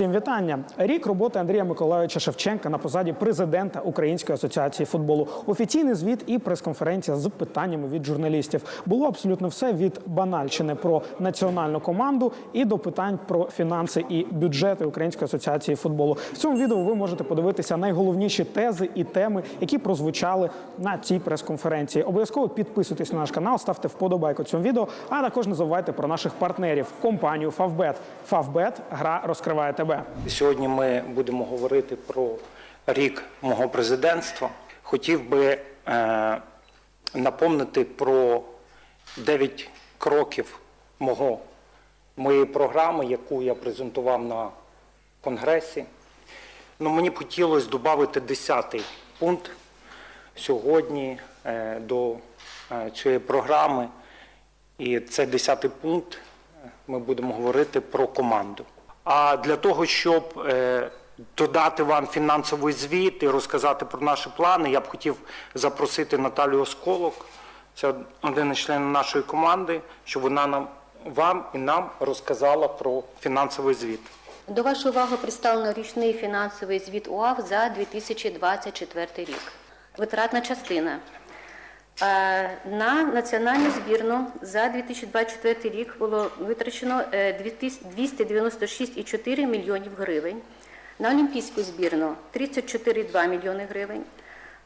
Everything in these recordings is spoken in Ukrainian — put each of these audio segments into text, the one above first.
Всім вітання. Рік роботи Андрія Миколайовича Шевченка на посаді президента Української асоціації футболу. Офіційний звіт і прес-конференція з питаннями від журналістів. Було абсолютно все від банальщини про національну команду і до питань про фінанси і бюджети Української асоціації футболу. В цьому відео ви можете подивитися найголовніші тези і теми, які прозвучали на цій прес-конференції. Обов'язково підписуйтесь на наш канал, ставте вподобайку цьому відео, а також не забувайте про наших партнерів компанію Favbet. Favbet – гра розкриває тебе. Сьогодні ми будемо говорити про рік мого президентства. Хотів би е, напомнити про 9 кроків мого, моєї програми, яку я презентував на конгресі. Ну, мені б хотілося додати 10 пункт сьогодні е, до е, цієї програми. І це 10 пункт. Ми будемо говорити про команду. А для того, щоб е, додати вам фінансовий звіт і розказати про наші плани, я б хотів запросити Наталію Осколок, це один із членів нашої команди, щоб вона нам вам і нам розказала про фінансовий звіт. До вашої уваги представлено річний фінансовий звіт УАВ за 2024 рік. Витратна частина. Е, На національну збірну за 2024 рік було витрачено е, 296,4 мільйонів гривень. На олімпійську збірну 34,2 мільйони гривень.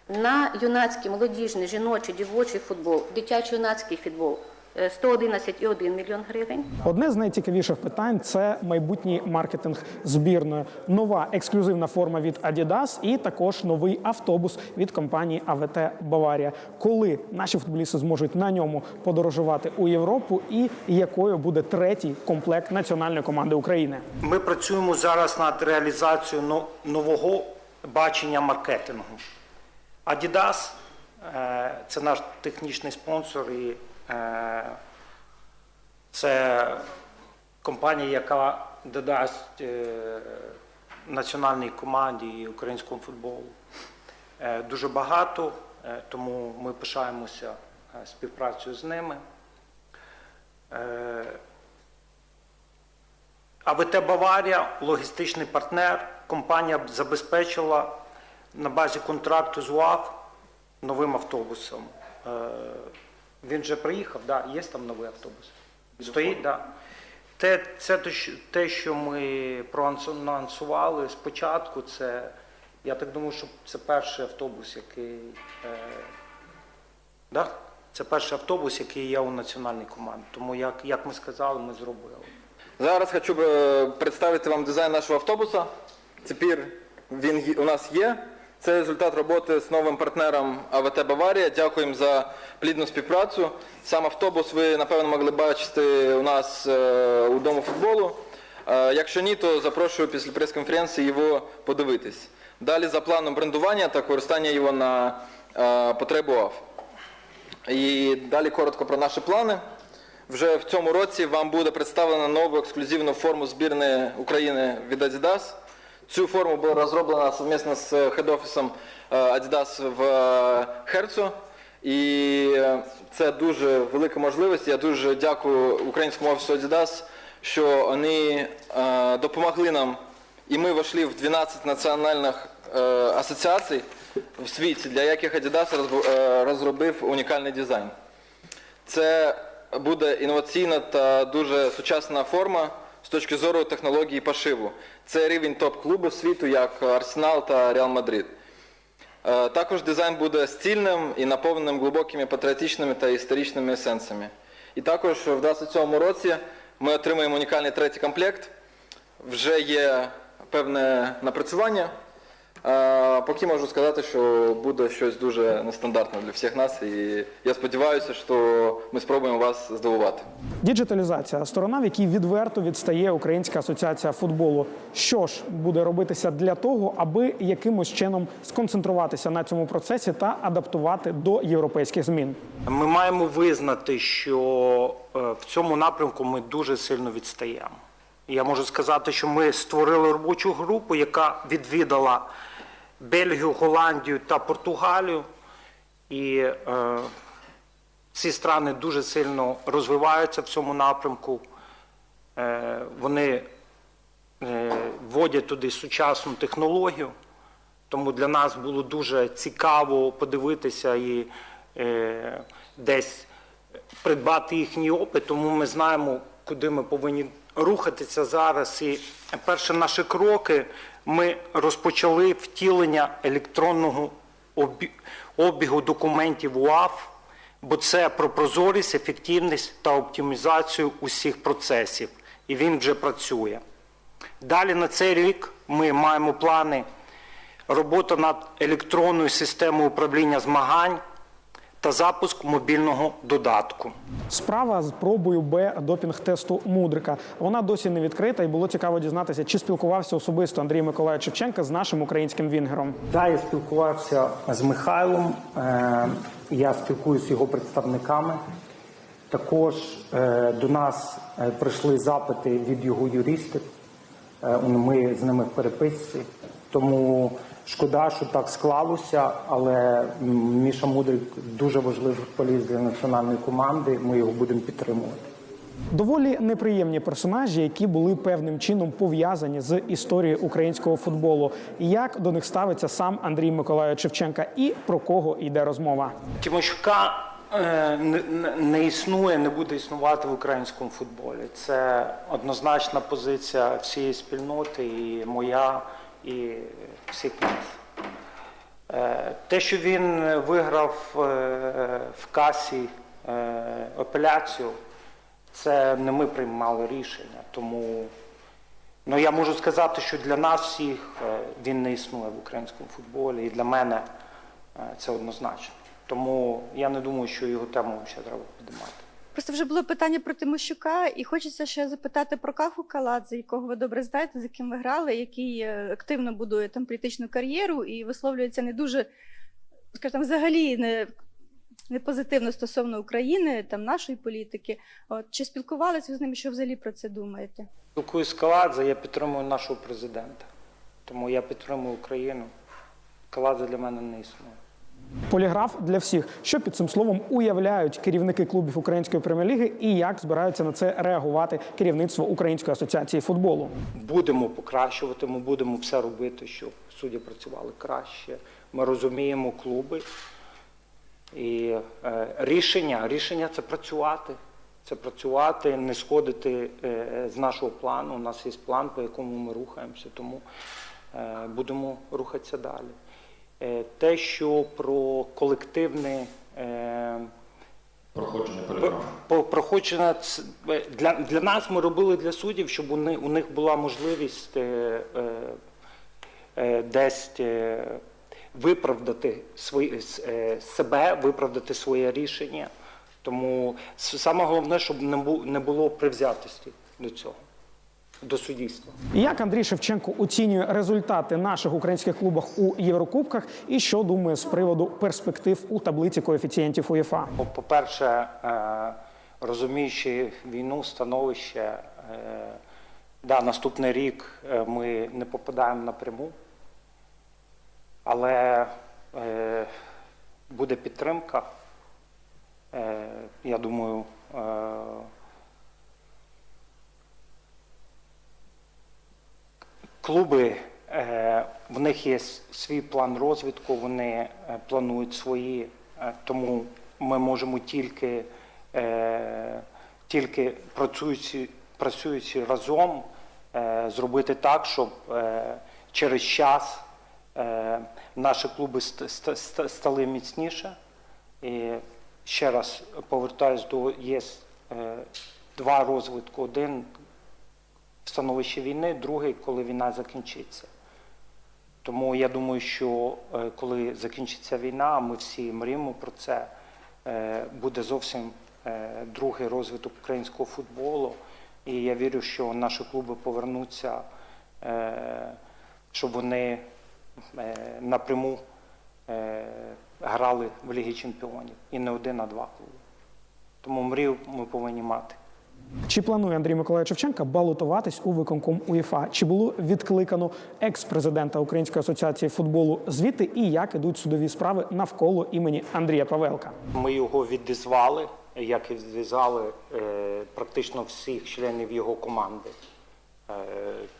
На юнацький, молодіжний, жіночий, дівочий футбол, дитячо-юнацький футбол е, 111,1 мільйон гривень. Одне з найцікавіших питань це майбутній маркетинг збірної, нова ексклюзивна форма від Adidas і також новий автобус від компанії АВТ Баварія. Коли наші футболісти зможуть на ньому подорожувати у Європу, і якою буде третій комплект національної команди України? Ми працюємо зараз над реалізацією нового бачення маркетингу. Adidas е, це наш технічний спонсор і е, це компанія, яка додасть е, національній команді і українському футболу е, дуже багато, е, тому ми пишаємося е, співпрацею з ними. Е, АВТ Баварія, логістичний партнер, компанія забезпечила на базі контракту з УАФ новим автобусом. Він вже приїхав, да, є там новий автобус. Стоїть, да. Те, це те, що- ми проанонсували спочатку, це, я так думаю, що це перший автобус, який. Е, да? Це перший автобус, який є у національній команді. Тому, як, як ми сказали, ми зробили. Зараз хочу е, представити вам дизайн нашого автобуса. Тепер він у нас є. Це результат роботи з новим партнером АВТ Баварія. Дякуємо за плідну співпрацю. Сам автобус ви, напевно, могли бачити у нас е, у Дому футболу. Е, Якщо ні, то запрошую після прес-конференції його подивитись. Далі за планом брендування та використання його на е, потребу АВ. І далі коротко про наші плани. Вже в цьому році вам буде представлена нову ексклюзивну форму збірної України від Adidas. Цю форму була розроблена совместно з хед-офісом е, Adidas в е, Херцу. І е, це дуже велика можливість. Я дуже дякую українському офісу Adidas, що вони допомогли нам, і ми вийшли в 12 національних асоціацій в світі, для яких Adidas розробив унікальний дизайн. Це буде інноваційна та дуже сучасна форма з точки зору технології пошиву. Це рівень топ-клубу світу, як Арсенал та Реал Мадрид. Е, Також дизайн буде стильним і наповненим глибокими патріотичними та історичними сенсами. І також в 2027 році ми отримаємо унікальний третій комплект. Вже є певне напрацювання. Поки можу сказати, що буде щось дуже нестандартне для всіх нас, і я сподіваюся, що ми спробуємо вас здивувати. Діджиталізація сторона, в якій відверто відстає Українська асоціація футболу. Що ж буде робитися для того, аби якимось чином сконцентруватися на цьому процесі та адаптувати до європейських змін? Ми маємо визнати, що е, в цьому напрямку ми дуже сильно відстаємо. Я можу сказати, що ми створили робочу групу, яка відвідала Бельгію, Голландію та Португалію. І е, ці страни дуже сильно розвиваються в цьому напрямку. Е, вони е, вводять туди сучасну технологію. Тому для нас було дуже цікаво подивитися і е, десь придбати їхній опит, тому ми знаємо, куди ми повинні рухатися зараз. І перші наші кроки ми розпочали втілення електронного обігу документів УАФ, бо це про прозорість, ефективність та оптимізацію усіх процесів. І він вже працює. Далі на цей рік ми маємо плани робота над електронною системою управління змагань та запуск мобільного додатку. Справа з пробою Б допінг-тесту Мудрика. Вона досі не відкрита, і було цікаво дізнатися, чи спілкувався особисто Андрій Миколаївич Шевченка з нашим українським вінгером. Да, я спілкувався з Михайлом, е, я спілкуюся з його представниками. Також е, до нас е, прийшли запити від його юристів. Е, Ми з ними в переписці. Тому шкода, що так склалося, але Міша Мудрик дуже важливий футболіст для національної команди. Ми його будемо підтримувати. Доволі неприємні персонажі, які були певним чином пов'язані з історією українського футболу. Як до них ставиться сам Андрій Миколаївич Шевченка і про кого йде розмова? Тимощука е, не існує, не буде існувати в українському футболі. Це однозначна позиція всієї спільноти, і моя, і всіх нас. Е, Те, що він виграв е, в касі е, апеляцію, це не ми приймали рішення. Тому ну, я можу сказати, що для нас всіх він не існує в українському футболі, і для мене це однозначно. Тому я не думаю, що його тему ще треба підіймати. Просто вже було питання про Тимощука, і хочеться ще запитати про Каху Каладзе, якого ви добре знаєте, з яким ви грали, який е, активно будує там політичну кар'єру і висловлюється не дуже, скажімо, взагалі не, не позитивно стосовно України, там нашої політики. От чи спілкувалися ви з ним? Що взагалі про це думаєте? Спілкуюсь з Каладзе, я підтримую нашого президента. Тому я підтримую Україну. Каладзе для мене не існує. Поліграф для всіх. Що під цим словом уявляють керівники клубів української прем'єр-ліги і як збираються на це реагувати керівництво Української асоціації футболу? Будемо покращувати, ми будемо все робити, щоб судді працювали краще. Ми розуміємо клуби. І е, рішення, рішення це працювати. Це працювати, не сходити е, з нашого плану. У нас є план, по якому ми рухаємося, тому е, будемо рухатися далі. Е, те, що про колективне. Е, Проходження Проходження е, для, для нас ми робили для суддів, щоб у них, у них була можливість десь виправдати свої, себе, виправдати своє рішення. Тому саме головне, щоб не було привзятості до цього, до суддівства. Як Андрій Шевченко оцінює результати наших українських клубах у Єврокубках, і що думає з приводу перспектив у таблиці коефіцієнтів УЄФА? По- По-перше, е, розуміючи війну, становище, е, да, наступний рік е, ми не попадаємо напряму, але буде підтримка. Я думаю, клуби, е, в них є свій план розвитку, вони е, планують свої, е, тому ми можемо тільки, тільки працюючи, працюючи разом, зробити так, щоб через час наші клуби ст- ст- ст- стали міцніше. І ще раз повертаюсь до є е, два розвитку. Один в становищі війни, другий, коли війна закінчиться. Тому я думаю, що е, коли закінчиться війна, ми всі мріємо про це, е, буде зовсім е, другий розвиток українського футболу. І я вірю, що наші клуби повернуться, щоб вони напряму грали в Лігі Чемпіонів. І не один, а два клуби. Тому мрію ми повинні мати. Чи планує Андрій Миколаївич Шевченка балотуватись у виконком УЄФА? Чи було відкликано екс-президента Української асоціації футболу звідти і як ідуть судові справи навколо імені Андрія Павелка? Ми його відізвали, як і відв'язали е, практично всіх членів його команди. е,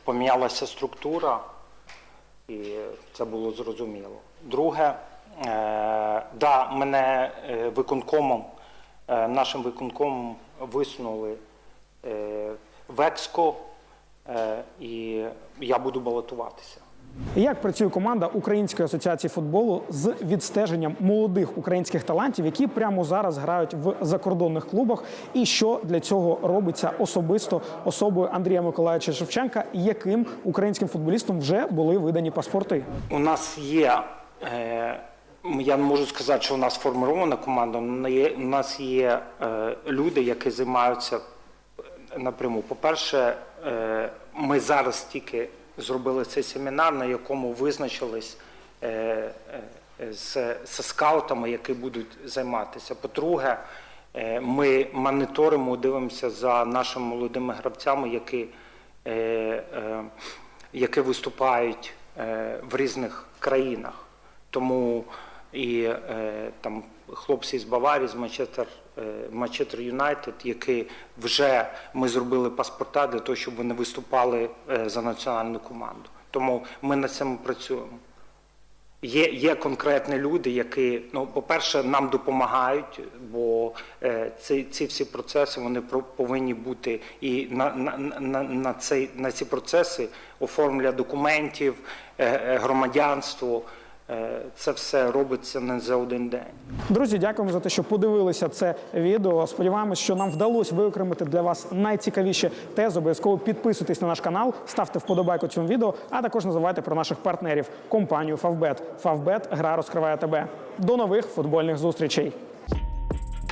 помінялася структура, і це було зрозуміло. Друге, е, да, мене е, виконкомом, е, нашим виконкомом висунули е, в е, і я буду балотуватися. Як працює команда Української асоціації футболу з відстеженням молодих українських талантів, які прямо зараз грають в закордонних клубах, і що для цього робиться особисто особою Андрія Миколаївича Шевченка, яким українським футболістам вже були видані паспорти? У нас є, е, я не можу сказати, що у нас формована команда, у нас є е, люди, які займаються напряму. По-перше, е, ми зараз тільки зробили цей семінар, на якому визначились е, е, з, скаутами, які будуть займатися. По-друге, ми моніторимо, дивимося за нашими молодими гравцями, які, які виступають в різних країнах. Тому і е, там хлопці з Баварії, з Манчестер, е, Манчестер Юнайтед, які вже ми зробили паспорта для того, щоб вони виступали е, за національну команду. Тому ми над цим працюємо. Є, є конкретні люди, які, ну, по-перше, нам допомагають, бо е, ці, ці всі процеси вони про- повинні бути і на, на, на, на, цей, на ці процеси оформлення документів, е, громадянство. Е, це все робиться не за один день. Друзі, дякуємо за те, що подивилися це відео. Сподіваємось, що нам вдалося виокремити для вас найцікавіші тези. Обов'язково підписуйтесь на наш канал, ставте вподобайку цьому відео, а також називайте про наших партнерів компанію Favbet. Favbet – гра розкриває тебе. До нових футбольних зустрічей.